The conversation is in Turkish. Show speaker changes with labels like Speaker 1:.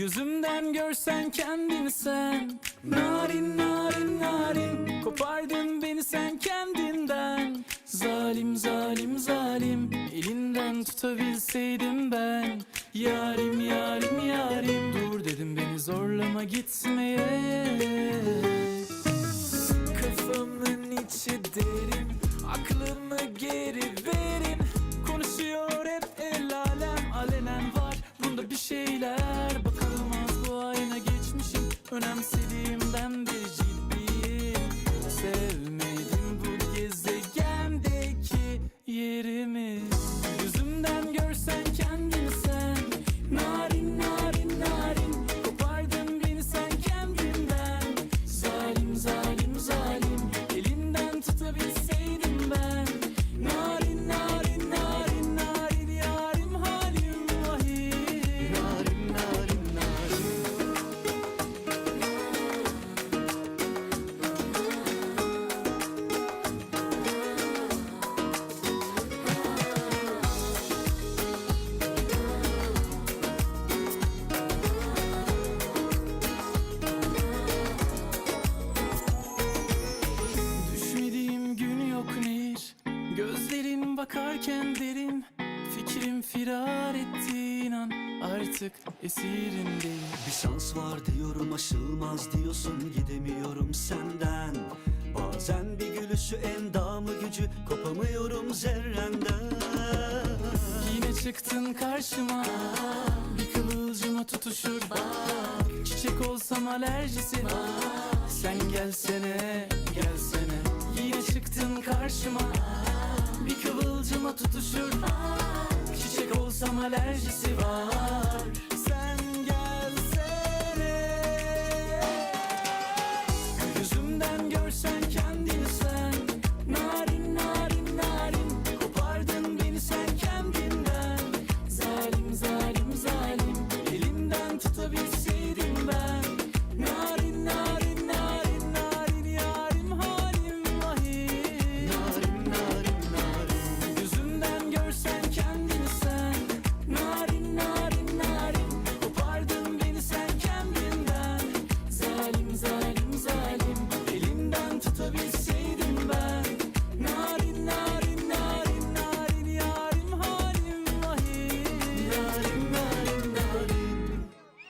Speaker 1: Gözümden görsen kendini sen. Narin narin narin. Kopardın beni sen kendinden. Zalim zalim zalim. Elinden tutabilseydim ben. Yarim yarim yarim. Dur dedim beni zorlama gitmeye when I'm. Bakarken derin Fikrim firar ettiğin an Artık esirindeyim.
Speaker 2: Bir şans var diyorum aşılmaz diyorsun gidemiyorum senden. Bazen bir gülüşü endamı gücü kopamıyorum zerrenden.
Speaker 1: Yine çıktın karşıma Bir kıvılcıma tutuşur. Çiçek olsam alerjisi Sen gelsene gelsene. Yine çıktın karşıma tutuşur. Çiçek olsam alerjisi var.